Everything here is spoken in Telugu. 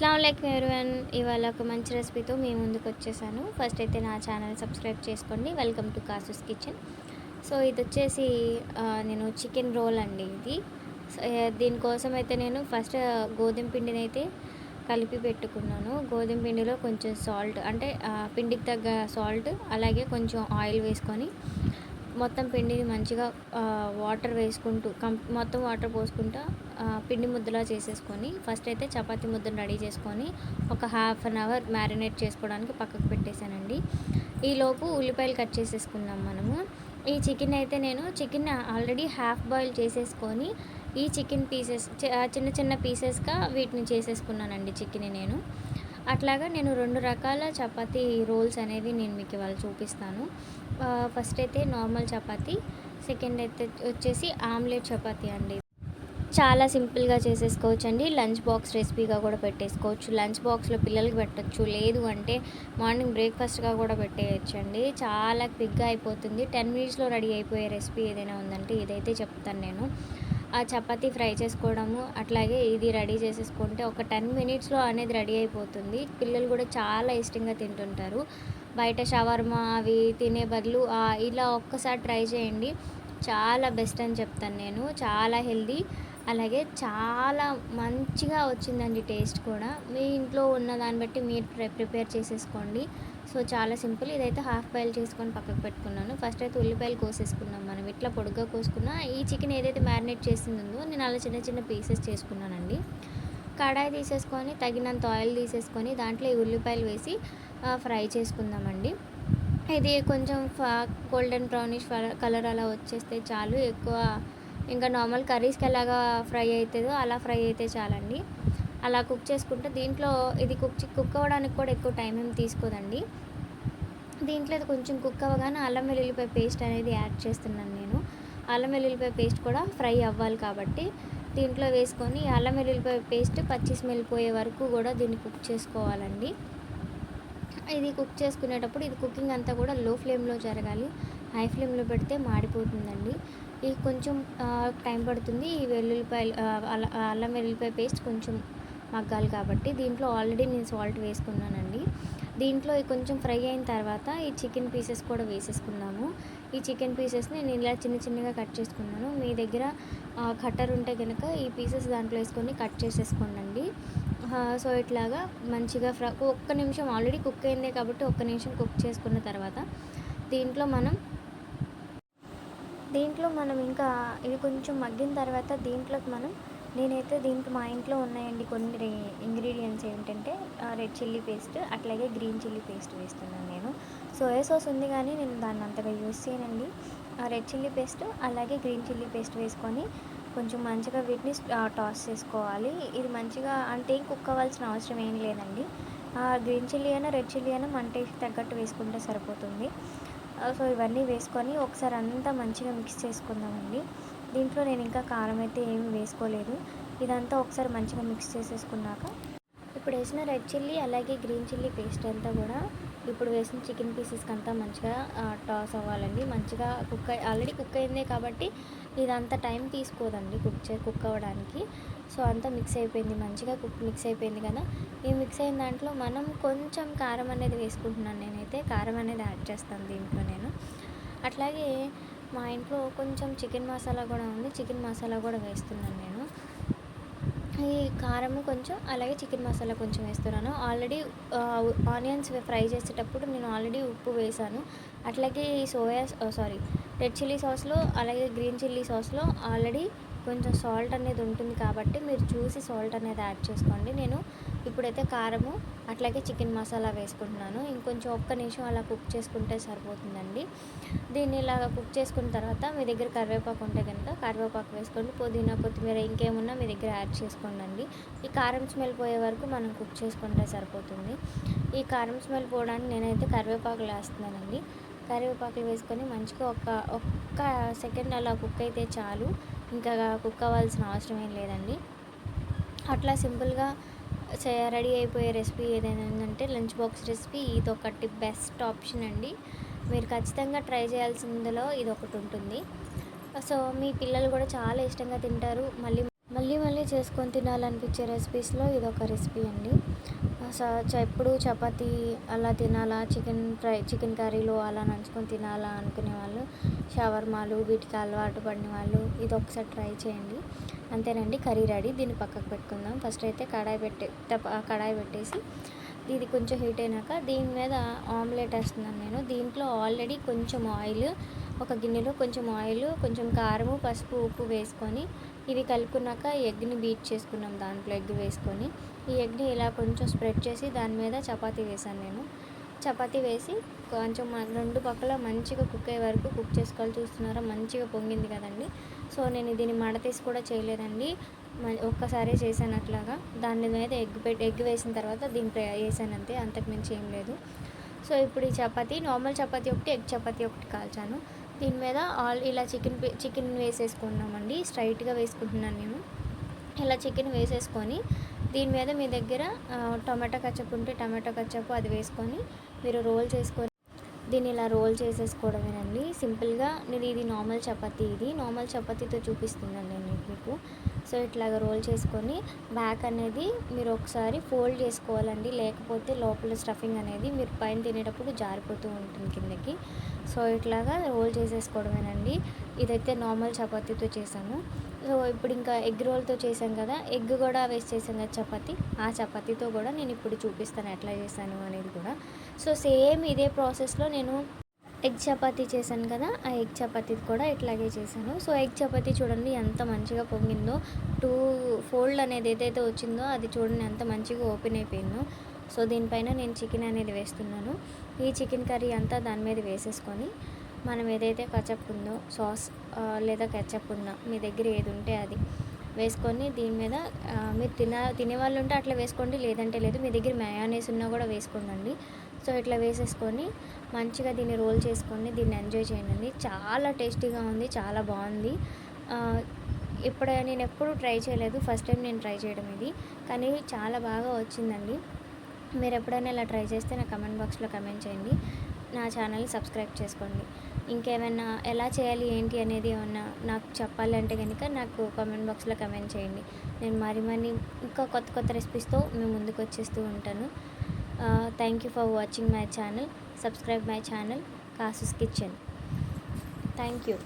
అస్సలం ఎవరివన్. ఇవాళ ఒక మంచి రెసిపీతో మీ ముందుకు వచ్చేసాను. ఫస్ట్ అయితే నా ఛానల్ సబ్స్క్రైబ్ చేసుకోండి. Welcome to Kasu's kitchen so ఇది వచ్చేసి నేను చికెన్ రోల్ అండి ఇది. సో, దీనికోసం అయితే నేను ఫస్ట్ గోధుమ పిండిని అయితే కలిపి పెట్టుకున్నాను. గోధుమ పిండిలో కొంచెం సాల్ట్ అంటే పిండికి తగ్గ సాల్ట్ అలాగే కొంచెం ఆయిల్ వేసుకొని మొత్తం పిండిని మంచిగా వాటర్ వేసుకుంటూ కం మొత్తం వాటర్ పోసుకుంటూ పిండి ముద్దలా చేసేసుకొని ఫస్ట్ అయితే చపాతి ముద్దను రెడీ చేసుకొని ఒక హాఫ్ అన్ అవర్ మ్యారినేట్ చేసుకోవడానికి పక్కకు పెట్టేశానండి. ఈలోపు ఉల్లిపాయలు కట్ చేసేసుకుందాం మనము. ఈ చికెన్ అయితే నేను చికెన్ ఆల్రెడీ హాఫ్ బాయిల్ చేసేసుకొని ఈ చికెన్ పీసెస్ చిన్న చిన్న పీసెస్గా వీటిని చేసేసుకున్నానండి చికెన్ నేను. అట్లాగా నేను రెండు రకాల చపాతీ రోల్స్ అనేవి నేను మీకు ఇవాళ చూపిస్తాను. ఫస్ట్ అయితే నార్మల్ చపాతీ సెకండ్ అయితే వచ్చేసి ఆమ్లెట్ చపాతీ అండి. చాలా సింపుల్గా చేసేసుకోవచ్చు అండి లంచ్ బాక్స్ రెసిపీగా కూడా పెట్టేసుకోవచ్చు. లంచ్ బాక్స్లో పిల్లలకి పెట్టచ్చు. లేదు అంటే మార్నింగ్ బ్రేక్ఫాస్ట్గా కూడా పెట్టేయచ్చు అండి చాలా క్విక్గా అయిపోతుంది. టెన్ మినిట్స్లో రెడీ అయిపోయే రెసిపీ ఏదైనా ఉందంటే ఇదైతే చెప్తాను నేను. ఆ చపాతీ ఫ్రై చేసుకోవడము అట్లాగే ఇది రెడీ చేసేసుకుంటే ఒక టెన్ మినిట్స్లో అనేది రెడీ అయిపోతుంది. పిల్లలు కూడా చాలా ఇష్టంగా తింటుంటారు. బయట షవర్మా అవి తినే బదులు ఇలా ఒక్కసారి ట్రై చేయండి. చాలా బెస్ట్ అని చెప్తాను నేను. చాలా హెల్దీ అలాగే చాలా మంచిగా వచ్చిందండి టేస్ట్ కూడా. మీ ఇంట్లో ఉన్న దాన్ని బట్టి మీరు ప్రి- ప్రిపేర్ చేసేసుకోండి. సో చాలా సింపుల్. ఇదైతే హాఫ్ బాయిల్ చేసుకొని పక్కకు పెట్టుకున్నాను. ఫస్ట్ అయితే ఉల్లిపాయలు కోసేసుకున్నాం మనం. ఇట్లా పొడుగ్గా కోసుకున్నా ఈ చికెన్ ఏదైతే మ్యారినేట్ చేసిందో నేను అలా చిన్న చిన్న పీసెస్ చేసుకున్నానండి. కడాయి తీసేసుకొని తగినంత ఆయిల్ తీసేసుకొని దాంట్లో ఈ ఉల్లిపాయలు వేసి ఫ్రై చేసుకుందామండి. ఇది కొంచెం గోల్డెన్ బ్రౌనిష్ కలర్ అలా వచ్చేస్తే చాలు. ఎక్కువ ఇంకా నార్మల్ కర్రీస్కి ఎలాగా ఫ్రై అవుతుందో అలా ఫ్రై అయితే చాలండి. అలా కుక్ చేసుకుంటే దీంట్లో ఇది కుక్ కుక్ అవ్వడానికి కూడా ఎక్కువ టైం ఏం తీసుకోదండి. దీంట్లో ఇది కొంచెం కుక్ అవ్వగానే అల్లం వెల్లుల్లిపాయ పేస్ట్ అనేది యాడ్ చేస్తున్నాను నేను. అల్లం వెల్లుల్లిపాయ పేస్ట్ కూడా ఫ్రై అవ్వాలి కాబట్టి దీంట్లో వేసుకొని అల్లం వెల్లుల్లిపాయ పేస్ట్ పచ్చి స్మెల్ పోయే వరకు కూడా దీన్ని కుక్ చేసుకోవాలండి. ఇది కుక్ చేసుకునేటప్పుడు ఇది కుకింగ్ అంతా కూడా లో ఫ్లేమ్లో జరగాలి. హై ఫ్లేమ్లో పెడితే మాడిపోతుందండి. ఇది కొంచెం టైం పడుతుంది. ఈ వెల్లుల్లిపాయలు అల్ల- అల్లం వెల్లుల్లిపాయ పేస్ట్ కొంచెం మగ్గాలి కాబట్టి దీంట్లో ఆల్రెడీ నేను సాల్ట్ వేసుకున్నానండి. దీంట్లో కొంచెం ఫ్రై అయిన తర్వాత ఈ చికెన్ పీసెస్ కూడా వేసేసుకున్నాము ఈ చికెన్ పీసెస్ని నేను ఇలా చిన్న చిన్నగా కట్ చేసుకున్నాను. మీ దగ్గర కట్టర్ ఉంటే కనుక ఈ పీసెస్ దాంట్లో వేసుకొని కట్ చేసేసుకోండి సో ఇట్లాగా మంచిగా ఫ్రై ఒక్క నిమిషం ఆల్రెడీ కుక్ అయిందే కాబట్టి ఒక్క నిమిషం కుక్ చేసుకున్న తర్వాత దీంట్లో మనం దీంట్లో మనం ఇంకా ఇది కొంచెం మగ్గిన తర్వాత దీంట్లోకి మనం నేనైతే దీంట్లో మా ఇంట్లో ఉన్నాయండి కొన్ని ఇంగ్రీడియంట్స్ ఏంటంటే రెడ్ చిల్లీ పేస్ట్ అట్లాగే గ్రీన్ చిల్లీ పేస్ట్ వేస్తున్నాను నేను. సోయా సాస్ ఉంది కానీ నేను దాన్ని అంతగా యూస్ చేయనండి. రెడ్ చిల్లీ పేస్ట్ అలాగే గ్రీన్ చిల్లీ పేస్ట్ వేసుకొని కొంచెం మంచిగా వీటిని టాస్ చేసుకోవాలి. ఇది మంచిగా అంటే ఏం కుక్ అవ్వాల్సిన అవసరం ఏం లేదండి. గ్రీన్ చిల్లీ అయినా రెడ్ చిల్లీ అయినా మన టేస్ట్ తగ్గట్టు వేసుకుంటే సరిపోతుంది. సో ఇవన్నీ వేసుకొని ఒకసారి అంతా మంచిగా మిక్స్ చేసుకుందామండి. దీంట్లో నేను ఇంకా కారం అయితే ఏమి వేసుకోలేదు. ఇదంతా ఒకసారి మంచిగా మిక్స్ చేసేసుకున్నాక ఇప్పుడు వేసిన రెడ్ చిల్లీ అలాగే గ్రీన్ చిల్లీ పేస్ట్ అంతా కూడా ఇప్పుడు వేసిన చికెన్ పీసెస్కి అంతా మంచిగా టాస్ అవ్వాలండి. మంచిగా కుక్ ఆల్రెడీ కుక్ అయిందే కాబట్టి ఇదంతా టైం తీసుకోదండి కుక్ చే కుక్ అవ్వడానికి. సో అంతా మిక్స్ అయిపోయింది. మంచిగా కుక్ మిక్స్ అయిపోయింది కదా. ఈ మిక్స్ అయిన దాంట్లో మనం కొంచెం కారం అనేది వేసుకుంటున్నాను నేనైతే. కారం అనేది యాడ్ చేస్తాను దీంట్లో నేను. అట్లాగే మా ఇంట్లో కొంచెం చికెన్ మసాలా కూడా ఉంది. చికెన్ మసాలా కూడా వేస్తున్నాను నేను. ఈ కారం కొంచెం అలాగే చికెన్ మసాలా కొంచెం వేస్తున్నాను. ఆల్రెడీ ఆనియన్స్ ఫ్రై చేసేటప్పుడు నేను ఆల్రెడీ ఉప్పు వేసాను. అట్లాగే ఈ సోయా సారీ రెడ్ చిల్లీ సాస్లో అలాగే గ్రీన్ చిల్లీ సాస్లో ఆల్రెడీ కొంచెం సాల్ట్ అనేది ఉంటుంది కాబట్టి మీరు చూసి సాల్ట్ అనేది యాడ్ చేసుకోండి. నేను ఇప్పుడైతే కారము అట్లాగే చికెన్ మసాలా వేసుకుంటున్నాను. ఇంకొంచెం ఒక్క నిమిషం అలా కుక్ చేసుకుంటే సరిపోతుందండి. దీన్ని ఇలాగ కుక్ చేసుకున్న తర్వాత మీ దగ్గర కరివేపాకు ఉంటే కనుక కరివేపాకు వేసుకోండి. పుదీనా కొత్తిమీర ఇంకేమున్నా మీ దగ్గర యాడ్ చేసుకోండి ఈ కారం స్మెల్ పోయే వరకు మనం కుక్ చేసుకుంటే సరిపోతుంది. ఈ కారం స్మెల్ పోవడానికి నేనైతే కరివేపాకులు వేస్తున్నానండి. కరివేపాకులు వేసుకొని మంచిగా ఒక ఒక్క సెకండ్ అలా కుక్ అయితే చాలు. ఇంకా కుక్ అవ్వాల్సిన అవసరం ఏం లేదండి. అట్లా సింపుల్గా రెడీ అయిపోయే రెసిపీ ఏదైనా ఉందంటే లంచ్ బాక్స్ రెసిపీ ఇది ఒకటి బెస్ట్ ఆప్షన్ అండి. మీరు ఖచ్చితంగా ట్రై చేయాల్సిందిలో ఇది ఒకటి ఉంటుంది. సో మీ పిల్లలు కూడా చాలా ఇష్టంగా తింటారు. మళ్ళీ మళ్ళీ మళ్ళీ చేసుకొని తినాలనిపించే రెసిపీస్లో ఇదొక రెసిపీ అండి. సో ఎప్పుడు చపాతి అలా తినాలా చికెన్ ఫ్రై చికెన్ కర్రీలో అలా నంచుకొని తినాలా అనుకునే వాళ్ళు షవర్మాలు వీటికి అలవాటు పడిన వాళ్ళు ఇది ఒకసారి ట్రై చేయండి. అంతేనండి కర్రీ రెడీ. దీన్ని పక్కకు పెట్టుకుందాం. ఫస్ట్ అయితే కడాయి పెట్టే తప్ప- కడాయి పెట్టేసి ఇది కొంచెం హీట్ అయినాక దీని మీద ఆమ్లెట్ వేస్తున్నాను నేను. దీంట్లో ఆల్రెడీ కొంచెం ఆయిల్ ఒక గిన్నెలో కొంచెం ఆయిల్ కొంచెం కారము పసుపు ఉప్పు వేసుకొని ఇవి కలుపుకున్నాక ఎగ్ని బీట్ చేసుకున్నాం దాంట్లో ఎగ్ వేసుకొని. ఈ ఎగ్ని ఇలా కొంచెం స్ప్రెడ్ చేసి దాని మీద చపాతీ వేసాను నేను. చపాతీ వేసి కొంచెం మ- రెండు పక్కల మంచిగా కుక్ అయ్యే వరకు కుక్ చేసుకోవాలి చూస్తున్నారా? మంచిగా పొంగింది కదండి. సో నేను దీన్ని మడతీసి కూడా చేయలేదండి. మ- ఒక్కసారే చేశాను అట్లాగా. దాని మీద ఎగ్ పెట్టి ఎగ్ వేసిన తర్వాత దీన్ని వేసాను అంతే. అంతకు మించి ఏం లేదు. సో ఇప్పుడు ఈ చపాతీ నార్మల్ చపాతీ ఒకటి ఎగ్ చపాతీ ఒకటి కాల్చాను. దీని మీద ఆల్ ఇలా చికెన్ చికెన్ వేసేసుకున్నామండి. స్ట్రైట్గా వేసుకుంటున్నాను నేను. ఇలా చికెన్ వేసేసుకొని దీని మీద మీ దగ్గర టొమాటో కచ్చప్ ఉంటే టమాటా కచ్చప్ అది వేసుకొని మీరు రోల్ చేసుకొని దీన్ని ఇలా రోల్ చేసేసుకోవడమేనండి. సింపుల్గా నేను ఇది నార్మల్ చపాతీ ఇది. నార్మల్ చపాతీతో చూపిస్తుందండి నేను మీకు. సో ఇట్లాగ రోల్ చేసుకొని బ్యాక్ అనేది మీరు ఒకసారి ఫోల్డ్ చేసుకోవాలండి. లేకపోతే లోపల స్టఫింగ్ అనేది మీరు పైన తినేటప్పుడు జారిపోతూ ఉంటుంది కిందకి. సో ఇట్లాగా రోల్ చేసేసుకోవడమేనండి. ఇదైతే నార్మల్ చపాతీతో చేశాను. సో ఇప్పుడు ఇంకా ఎగ్ రోల్తో చేశాం కదా ఎగ్ కూడా వేస్ట్ చేసాం కదా చపాతీ. ఆ చపాతీతో కూడా నేను ఇప్పుడు చూపిస్తాను ఎట్లా చేశాను అనేది కూడా. సో సేమ్ ఇదే ప్రాసెస్లో నేను ఎగ్ చపాతీ చేశాను కదా ఆ ఎగ్ చపాతీ కూడా ఇట్లాగే చేశాను. సో ఎగ్ చపాతీ చూడండి ఎంత మంచిగా పొంగిందో. టూ ఫోల్డ్ అనేది ఏదైతే వచ్చిందో అది చూడండి ఎంత మంచిగా ఓపెన్ అయిపోయిందో. సో దీనిపైన నేను చికెన్ అనేది వేస్తున్నాను. ఈ చికెన్ కర్రీ అంతా దాని మీద వేసేసుకొని మనం ఏదైతే కచప్ ఉందో సాస్ లేదా కెచప్ ఉందో మీ దగ్గర ఏది ఉంటే అది వేసుకొని దీని మీద మీరు తిన తినేవాళ్ళు ఉంటే అట్లా వేసుకోండి లేదంటే లేదు మీ దగ్గర మయానేస్ ఉన్నా కూడా వేసుకోండి సో ఇట్లా వేసేసుకొని మంచిగా దీన్ని రోల్ చేసుకొని దీన్ని ఎంజాయ్ చేయండి చాలా టేస్టీగా ఉంది చాలా బాగుంది. ఇప్పుడే ఇప్పుడు నేను ఎప్పుడు ట్రై చేయలేదు ఫస్ట్ టైం నేను ట్రై చేయడం ఇది. కానీ చాలా బాగా వచ్చిందండి. మీరు ఎప్పుడైనా ఇలా ట్రై చేస్తే నా కమెంట్ బాక్స్లో కమెంట్ చేయండి. నా ఛానల్ని సబ్స్క్రైబ్ చేసుకోండి. ఇంకేమైనా ఎలా చేయాలి ఏంటి అనేది ఏమన్నా నాకు చెప్పాలంటే కనుక నాకు కామెంట్ బాక్స్లో కమెంట్ చేయండి. నేను మరి మరి ఇంకా కొత్త కొత్త రెసిపీస్తో మేము ముందుకు వచ్చేస్తూ ఉంటాను. Thank you for watching my channel subscribe my channel Kasu's kitchen thank you